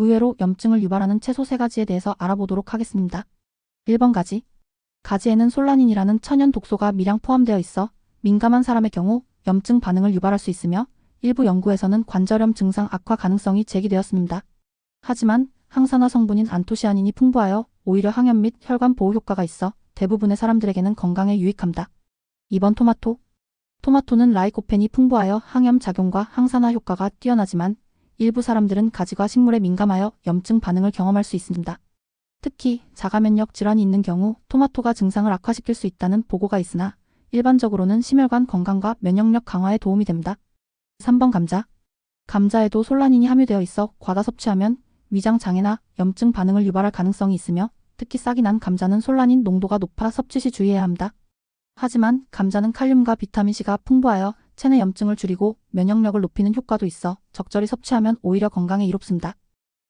의외로 염증을 유발하는 채소 3가지에 대해서 알아보도록 하겠습니다. 1번 가지. 가지에는 솔라닌이라는 천연 독소가 미량 포함되어 있어 민감한 사람의 경우 염증 반응을 유발할 수 있으며 일부 연구에서는 관절염 증상 악화 가능성이 제기되었습니다. 하지만 항산화 성분인 안토시아닌이 풍부하여 오히려 항염 및 혈관 보호 효과가 있어 대부분의 사람들에게는 건강에 유익합니다. 2번 토마토. 토마토는 라이코펜이 풍부하여 항염 작용과 항산화 효과가 뛰어나지만 일부 사람들은 가지과 식물에 민감하여 염증 반응을 경험할 수 있습니다. 특히 자가면역 질환이 있는 경우 토마토가 증상을 악화시킬 수 있다는 보고가 있으나 일반적으로는 심혈관 건강과 면역력 강화에 도움이 됩니다. 3번 감자. 감자에도 솔라닌이 함유되어 있어 과다 섭취하면 위장 장애나 염증 반응을 유발할 가능성이 있으며 특히 싹이 난 감자는 솔라닌 농도가 높아 섭취 시 주의해야 합니다. 하지만 감자는 칼륨과 비타민C가 풍부하여 체내 염증을 줄이고 면역력을 높이는 효과도 있어 적절히 섭취하면 오히려 건강에 이롭습니다.